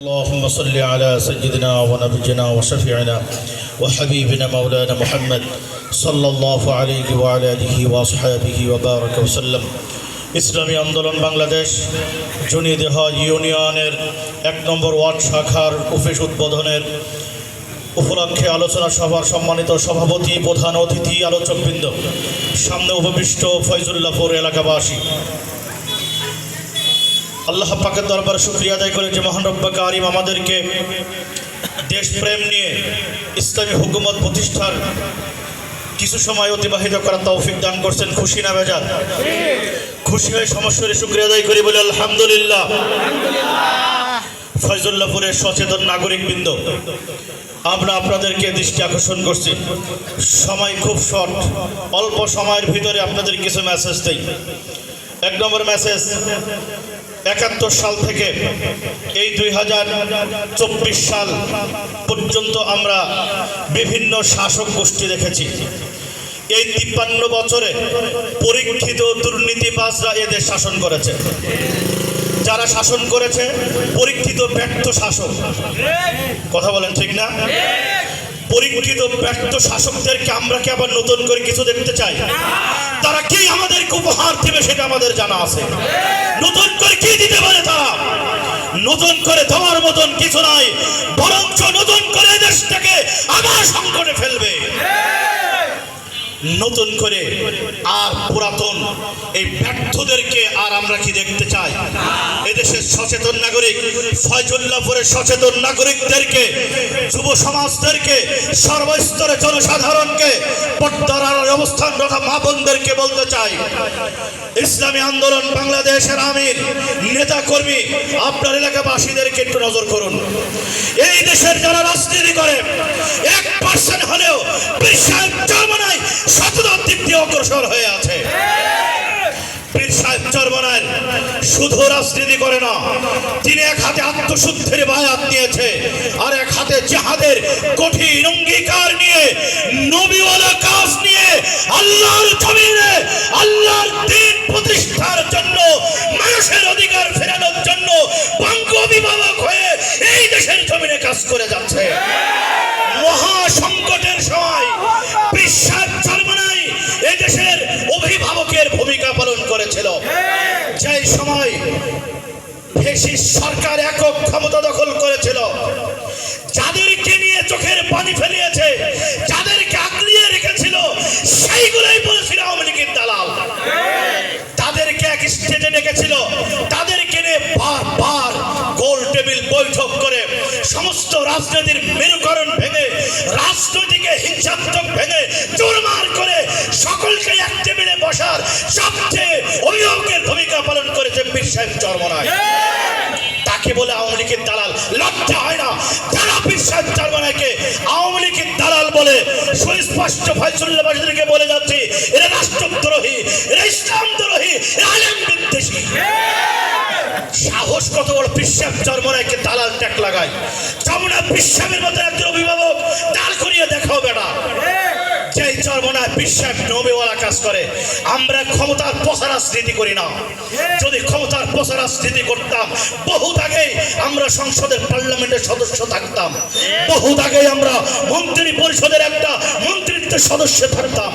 اللهم صل على سيدنا ونبينا وشفيعنا وحبيبنا مولانا محمد صلى الله عليه وعلى اله واصحابه وبارك وسلم ইসলামী আন্দোলন বাংলাদেশ জুনিদেহ ইউনিয়নের এক নম্বর ওয়ার্ড শাখার অফিস উদ্বোধনের উপলক্ষে আলোচনা সভার সম্মানিত সভাপতি প্রধান অতিথি আলোচকবৃন্দ সামনে উপবিষ্ট ফয়জুল্লাহপুর এলাকাবাসী আল্লাহ পাকের দরবার শুক্রিয়া আদায় করে যে মহান রব্বা কারিম আমাদেরকে দেশপ্রেম নিয়ে ইসলামী হুকুমত প্রতিষ্ঠার কিছু সময় অতিবাহিত করার তৌফিক দান করছেন। খুশি না বেজার? খুশি হয়ে সমস্যারে শুক্রিয়া আদায় করি বলে আলহামদুলিল্লাহ। ফয়জুল্লাহপুরের সচেতন নাগরিকবৃন্দ, আমরা আপনাদেরকে দৃষ্টি আকর্ষণ করছি। সময় খুব শর্ট অল্প সময়ের ভিতরে আপনাদের কিছু মেসেজ দেই। এক নম্বর মেসেজ একাত্তর সাল থেকে এই দুই হাজার চব্বিশ সাল পর্যন্ত আমরা বিভিন্ন শাসক গোষ্ঠী দেখেছি। এই তিপ্পান্ন বছরে পরীক্ষিত দুর্নীতিবাজরা এদের শাসন করেছে। যারা শাসন করেছে, পরীক্ষিত ব্যর্থ শাসক। কথা বলেন ঠিক না? পরীক্ষিত ব্যর্থ শাসকদেরকে আমরা কি আবার নতুন করে কিছু দেখতে চাই? তারা কি আমাদেরকে উপহার দেবে সেটা আমাদের জানা আছে। নতুন করে কি দিতে পারে তারা? নতুন করে দেওয়ার মতন কিছু নাই, বরঞ্চ নতুন করে দেশটাকে আবার সংকটে ফেলবে। নতুন করে আর পুরাতন। এই ব্যর্থদেরকে আর আমরা কি দেখতে চাই? এদেশের সচেতন নাগরিক ফয়জুল্লাপুরের সচেতন নাগরিকদেরকে, যুব সমাজদেরকে, সর্বস্তরে জনসাধারণকে, পর্দার আড়ালে অবস্থান তথা মা বোনদেরকে বলতে চাই। ইসলামী আন্দোলন বাংলাদেশের আমির নেতা কর্মী আপনার এলাকাবাসীদেরকে একটু নজর করুন। এই দেশের যারা রাজনীতি করে, এক পার্সেন্ট হলেও পীর অগ্রসর হয়ে আছে। শুধু রাজনীতি করে না, তিনি এক হাতে আত্মশুদ্ধের বায়াত নিয়েছে আর এক হাতে জাহাদের কঠিন অঙ্গীকার নিয়ে, নবীওয়ালা কাজ নিয়ে, আল্লাহর জমিনে, আল্লাহর দিন প্রতিষ্ঠার জন্য, মানুষের অধিকার ফেরানোর জন্য, বঙ্গ অভিভাবক হয়ে এই দেশের জমিনে কাজ করে যাচ্ছে। সেই সময় ফেসিস সরকার একক ক্ষমতা দখল করেছিল, যাদেরকে নিয়ে চোখের পানি ফেলিয়েছে, যাদেরকে আগলিয়ে রেখেছিল, সেইগুলোই বলেছিল আওয়ামী লীগের দালাল। তাদেরকে এক স্টেজে ডেকেছিল, তাদেরকে নিয়ে বারবার গোল টেবিল বৈঠক করে সমস্ত রাজনীতির মেরুকরণ ভেঙে, রাজনৈতিক হিংসাত্মক ভেঙে, চুরমার করে সকলকে এক টেবিলে বসার সবচেয়ে অভিভাবকের ভূমিকা পালন করেছে বীর সাহেব চরমনায়। তাকে বলে আওয়ামী লীগের দালাল। লজ্জা হয় না? যারা বীর সাহেব চরমনায়কে আওয়ামী লীগের দালাল বলে, সুস্পষ্ট ফয়সুল্লাহবাসীদেরকে বলে যাচ্ছে, এরা রাষ্ট্রদ্রোহী, এরা ইসলাম দ্রোহী এরা আলেম বিদ্বেষী সাহস কত বড় বিশ্বাস চর্মরায়কে দালাল চামড়া বিশ্বাসের মতো একজন অভিভাবক দাঁড় করিয়ে দেখাও বেটা যেই চর্মনায় বিশ্বাস নবেওয়ালা কাজ করে, আমরা ক্ষমতার পচা রাজনীতি করি না। যদি ক্ষমতার পচা রাজনীতি করতাম, বহুত আগেই আমরা সংসদের পার্লামেন্টের সদস্য থাকতাম। বহুত আগেই আমরা মন্ত্রী পরিষদের একটা মন্ত্রিত্বের সদস্য থাকতাম।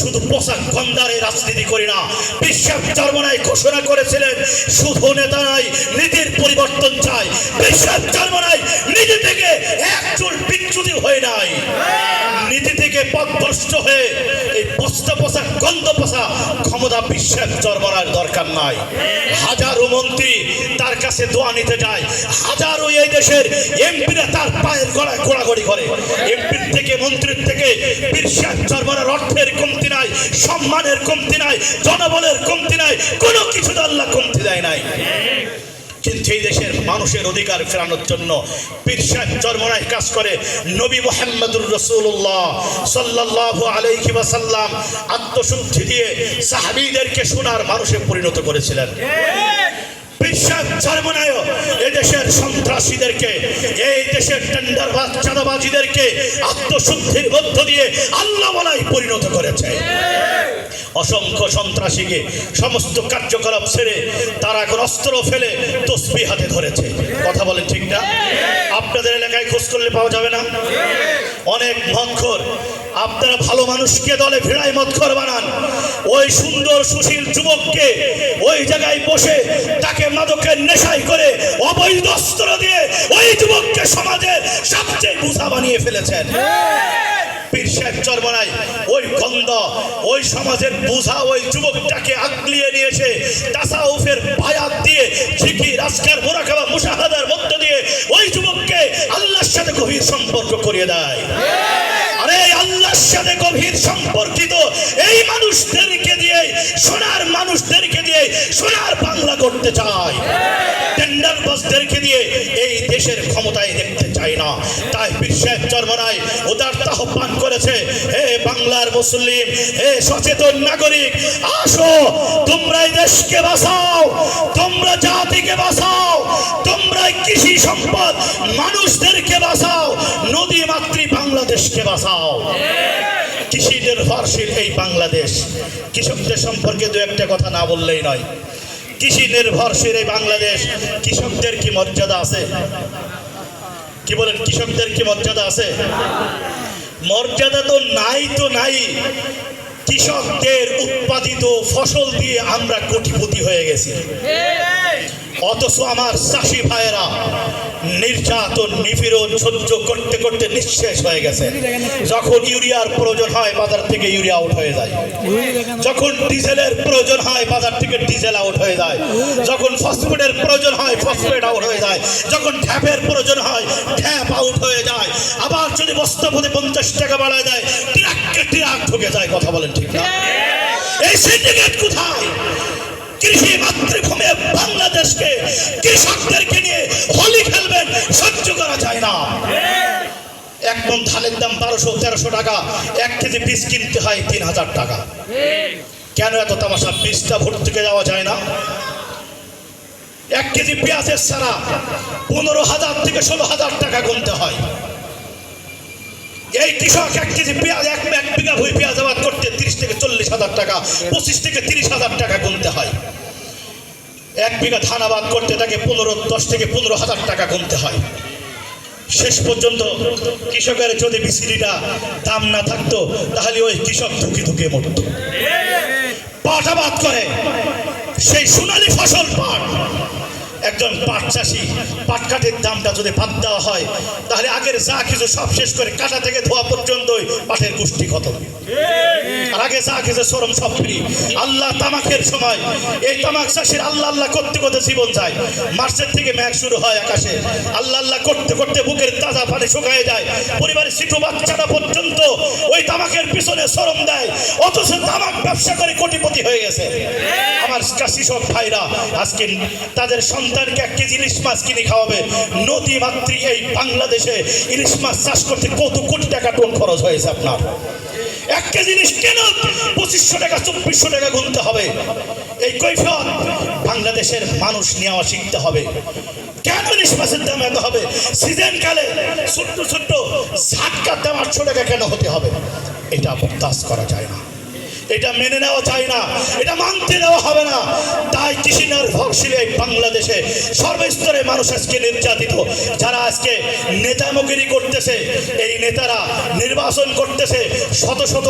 শুধু পোশাক গন্ধারে রাজনীতি করি না বিশ্বাস জার্মানায় ঘোষণা করেছিলেন, শুধু নেতা নাই নীতির পরিবর্তন চাই। বিশ্বাস জার্মানায় নীতি থেকে এক চুল বিচ্যুতি হয় নাই। নীতি থেকে পথভ্রষ্ট হয়ে এই বস্তা পোশাক, গন্ধ পোষা ক্ষমতা বিশ্বাস চর্মনার দরকার নাই। হাজারো মন্ত্রী তার কাছে দোয়া নিতে যায়। হাজারো এই দেশের এমপিরা তার পায়ের গড়ায় গোড়াগড়ি করে। এমপির থেকে, মন্ত্রীর থেকে বিশ্বের চর্মনার অর্থের কমতি নাই, সম্মানের কমতি নাই, জনবলের কমতি নাই, কোনো কিছু আল্লাহ কমতি দেয় নাই। কিন্তু এই দেশের মানুষের অধিকার ফেরানোর জন্য। পীর সাহেব চরমনায় কাজ করে। নবী মোহাম্মদুর রসুল্লাহ সাল্লাহ আলাইহি ওয়াসাল্লাম আত্মশুদ্ধি দিয়ে সাহাবীদেরকে সোনার মানুষে পরিণত করেছিলেন। সন্ত্রাসীদেরকে, এই দেশের আত্মশুদ্ধির মধ্য দিয়ে আল্লাহ পরিণত করেছে। অসংখ্য সন্ত্রাসীকে সমস্ত কার্যকলাপ ছেড়ে তারা এখন অস্ত্র ফেলে তসবি হাতে ধরেছে। কথা বলেন ঠিক না? আপনাদের এলাকায় খোঁজ করলে পাওয়া যাবে না? অনেক মদখর, আপনারা ভালো মানুষকে দলে ভিড়ায় মদখর বানান। ওই সুন্দর সুশীল যুবককে ওই জায়গায় বসে তাকে মাদকের নেশাই করে অবৈধ অস্ত্র দিয়ে ওই যুবককে সমাজের সবচেয়ে বুঝা বানিয়ে ফেলেছেন। সাহেব চরমনাই ওই গন্ধ ওই সমাজের বোঝা ওই যুবকটাকে আগলিয়ে নিয়েছে। তাসাউফের বায়াত দিয়ে জিকির আজকার মোরাকাবা, মুশাহাদার মধ্য দিয়ে ওই যুবককে আল্লাহর সাথে গভীর সম্পর্ক করিয়ে দেয়। আরে আল্লাহর সাথে গভীর সম্পর্কিত এই মানুষদেরকে দিয়ে, সোনার মানুষদেরকে দিয়ে সোনার বাংলা করতে চায়। মুসলিম হে সচেতন নাগরিক, আসো, তোমরা দেশকে বাঁচাও, তোমরা জাতিকে বাঁচাও, তোমরা কৃষি সম্পদ মানুষদেরকে বাঁচাও, নদী মাতৃ বাংলাদেশকে বাঁচাও। কৃষি নির্ভরশীল এই বাংলাদেশ, কৃষকদের সম্পর্কে দু একটা কথা না বললেই নয়। কৃষি নির্ভরশীল এই বাংলাদেশ, কৃষকদের কি মর্যাদা আছে? কি বলেন, কৃষকদের কি মর্যাদা আছে? মর্যাদা তো নাই তো নাই। কৃষকদের উৎপাদিত ফসল দিয়ে আমরা কোটিপতি হয়ে গেছি। অথচ আমার চাষি ভাইয়েরা নির্যাতন, নিপীড়ন সহ্য করতে করতে নিঃশেষ হয়ে গেছে। যখন ইউরিয়ার প্রয়োজন হয়, বাজার থেকে ইউরিয়া আউট হয়ে যায়। যখন ডিজেলের প্রয়োজন হয়, বাজার থেকে ডিজেল আউট হয়ে যায়। যখন ফসফেটের প্রয়োজন হয়, ফসফেট আউট হয়ে যায়। যখন ঢ্যাপের প্রয়োজন হয় ঢ্যাপ আউট হয়ে যায়। আবার যদি বস্তা প্রতি পঞ্চাশ টাকা বাড়ায় দেয়, ট্রাককে ট্রাক ঢুকে যায়, কথা বলেন ঠিক না? এই সিন্ডিকেট কোথায়? কৃষি মাতৃভূমি বাংলাদেশকে কৃষকদেরকে নিয়ে হোলি খেলবেন সহ্য করা যায় না। এক মন ধানের দাম বারোশো, তেরোশো টাকা, এক কেজি বীজ কিনতে হয় তিন হাজার টাকা। কেন এত তামাশা? বীজটা থেকে যাওয়া যায় না। এক কেজি পেঁয়াজের সারা পনেরো হাজার থেকে ষোলো হাজার টাকা গুনতে হয়। এই কৃষক এক কেজি পেঁয়াজ, এক এক বিঘা ভুই পেঁয়াজ আবাদ করতে তিরিশ থেকে চল্লিশ হাজার টাকা, পঁচিশ থেকে তিরিশ হাজার টাকা গুনতে হয়। এক বিঘা ধান আবাদ করতে তাকে পনেরো, দশ থেকে পনেরো হাজার টাকা কমতে হয়। শেষ পর্যন্ত কৃষকের যদি বিসিডিটা দাম না থাকতো, তাহলে ওই কৃষক ধুকে ধুকে মরত। পাট আবাদ করে, সেই সোনালি ফসল পাট। একজন পাট চাষি, পাট কাঠের দামটা যদি বাদ দেওয়া হয়, তাহলে আগের যা কিছু সব শেষ করে কাটা থেকে ধোয়া পর্যন্তই পাটের গোষ্ঠী কত? আর আগে যা কিছু সরম সব ফ্রি। আল্লাহ তামাকের সময়, এই তামাক চাষির আল্লাহ আল্লাহ করতে করতে জীবন যায়। মার্চের থেকে ম্যাঘ শুরু হয় আকাশে। আল্লাহ আল্লাহ করতে করতে বুকের তাজা পানি শুকায় যায়। পরিবারের শিশু বাচ্চাটা পর্যন্ত ওই তামাকের পিছনে সরম দেয়। অথচ তামাক ব্যবসা করে কোটিপতি হয়ে গেছে। আমার কৃষক ভাইরা, আজকে তাদের সন্তানকে এক কেজি ইলিশ মাছ কিনে খাওয়াবে। নদী মাতৃ এই বাংলাদেশে ইলিশ মাছ চাষ করতে কত কোটি টাকা টোন খরচ হয়েছে আপনার? এক কেজি ইলিশ কেন পঁচিশশো টাকা, চব্বিশশো টাকা গুনতে হবে? এই কৈফিয়ত বাংলাদেশের মানুষ নেওয়া শিখতে হবে। কেন ইলিশ মাছের দাম এত হবে? সিজন কালে ছোট্ট ছোট্ট ঝাটকার দাম আটশো টাকা কেন হতে হবে? এটা বরদাস্ত করা যায় না। এটা মেনে নেওয়া যায় না এটা মানতে দেওয়া হবে না। তাই কৃষি নির্ভরশীল এই বাংলাদেশে সর্বস্তরে মানুষ আজকে নির্যাতিত যারা আজকে নেতামগিরি করতেছে এই নেতারা নির্বাচন করতেছে শত শত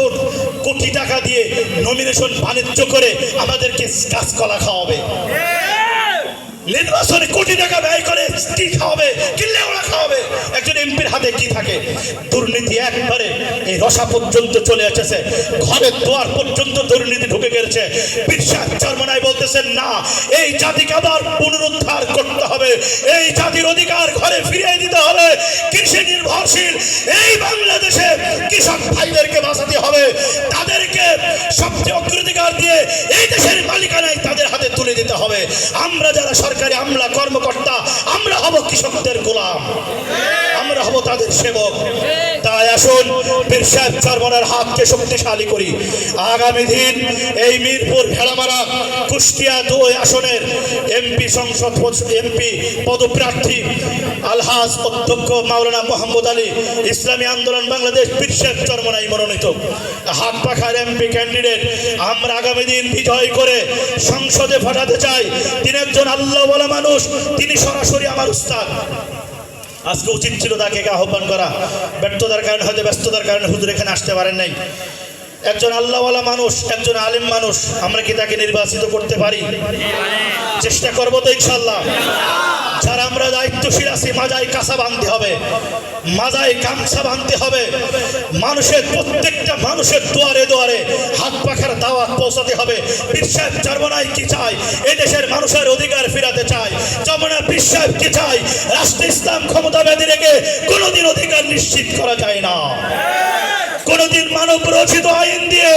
কোটি টাকা দিয়ে নমিনেশন বাণিজ্য করে আমাদেরকে কাজকলা খাওয়াবে। নির্বাচনে কোটি টাকা ব্যয় করে কি খাওয়াবে? কিনলে হাতে কি থাকে? দুর্নীতি একবারে এই রসা পর্যন্ত চলে এসেছে। ঘরের দোয়ার পর্যন্ত দুর্নীতি ঢুকে গেছে। বিশ্বাস চর্মনায় বলতেছেন, না, এই জাতিকে আবার পুনরুদ্ধার করতে হবে। এই জাতির অধিকার ঘরে ফিরিয়ে দিতে হবে। কৃষি নির্ভরশীল। এই বাংলাদেশে কৃষক ভাইদেরকে বাঁচাতে হবে। তাদেরকে সবচেয়ে অগ্রাধিকার দিয়ে এই দেশের মালিকানায় তাদের হাতে তুলে দিতে হবে। আমরা যারা সরকারি আমলা কর্মকর্তা, আমরা হব কৃষকদের গোলাম। তাদের সেবক। তাই আসুন পীর সাহেব হাতকে শক্তিশালী করি। আগামী দিন এই মিরপুর ভেড়ামারা কুষ্টিয়া দুই আসনের এমপি, সংসদ এমপি, পদপ্রার্থী আলহাজ অধ্যক্ষ মাওলানা মোহাম্মদ আলী ইসলামী আন্দোলন বাংলাদেশ পীর সাহেব চরমনাই মনোনীত। হাত পাখার এমপি ক্যান্ডিডেট আমরা আগামী দিন বিজয় করে সংসদে পাঠাতে চাই। তিনি একজন আল্লাহ বলা মানুষ, তিনি সরাসরি আমার উস্তাদ। আজকে উচিত ছিল তাকে আহ্বান করা। ব্যর্থতার কারণে হয়তো ব্যস্ততার কারণে হুজুর এখানে আসতে পারেন নাই। একজন আল্লাহওয়ালা মানুষ, একজন আলিম মানুষ, আমরা কি তাকে নির্বাচিত করতে পারি? চেষ্টা করব তো ইনশাল্লাহ যারা আমরা দায়িত্বশীল আছি, মাজায় কাঁচা বাঁধতে হবে, মাজায় গামছা বাঁধতে হবে। মানুষের প্রত্যেকটা মানুষের দুয়ারে দুয়ারে হাত পাখার দাওয়াত পৌঁছাতে হবে। বিশ্বাস চর্মনায় কি চায়? এই দেশের মানুষের অধিকার ফিরাতে চায়। যমুনা বিশ্বাস কি চায়? রাষ্ট্র ইসলাম ক্ষমতা ব্যাধি রেখে কোনোদিন অধিকার নিশ্চিত করা যায় না। কোনদিন মানব রচিত আইন দিয়ে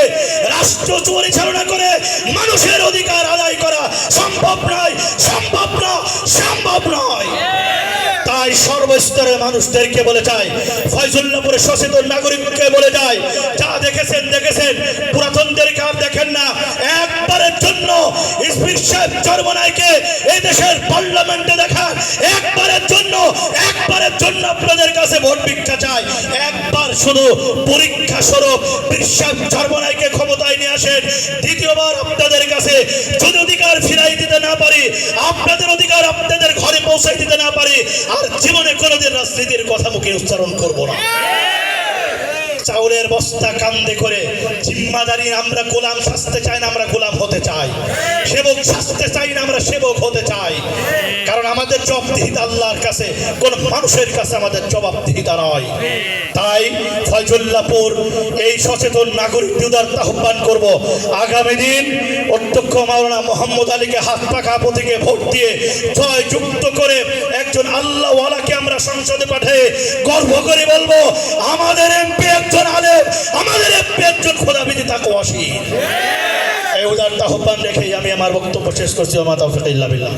রাষ্ট্র পরিচালনা করে মানুষের অধিকার আদায় করা সম্ভব নয়, সম্ভব না, সম্ভব নয়। তাই সর্বস্তরের মানুষদেরকে বলে যায় ফয়জুল্লাপুরের সচেতন নাগরিককে বলে যায় যা দেখেছেন দেখেছেন পুরাতনদেরকে আর দেখেন না, একবারের জন্য স্পিক সাহেব চরমনাইকে এই দেশের পার্লামেন্টে দেখান একবারের শুধু পরীক্ষা স্বরূপ বিশ্বাস চরমনাইকে ক্ষমতায় নিয়ে আসেন। দ্বিতীয়বার আপনাদের কাছে যদি অধিকার ফিরাই দিতে না পারি, আপনাদের অধিকার আপনাদের ঘরে পৌঁছাই দিতে না পারি, আর জীবনে কোনোদিন রাজনীতির কথা মুখে উচ্চারণ করব না। চাউলের বস্তা কান্দে করে, জিম্মাদারি আমরা গোলাম সাজতে চাই না আমরা গোলাম হতে চাই। সেবক সাজতে চাই না আমরা সেবক হতে চাই। কারণ আমাদের জবাবদিহিতা আল্লাহর কাছে, কোন মানুষের কাছে আমাদের জবাবদিহিতা নয়। তাই ফয়জুল্লাপুর এই সচেতন নাগরিক দিদার আহ্বান করব। আগামী দিন অধ্যক্ষ মাওলানা মোহাম্মদ আলীকে হাত পাখা প্রতীকে ভোট দিয়ে জয় যুক্ত করে একজন আল্লাহওয়ালাকে আমরা সংসদে পাঠিয়ে গর্ব করে বলব, আমাদের এমপি একজন আলেম আমাদের একজন খোদা বিধি তাকে অসীম। এই উদারটা আহ্বান রেখেই আমি আমার বক্তব্য শেষ করছি আমার তৌফিক ইল্লা বিল্লাহ।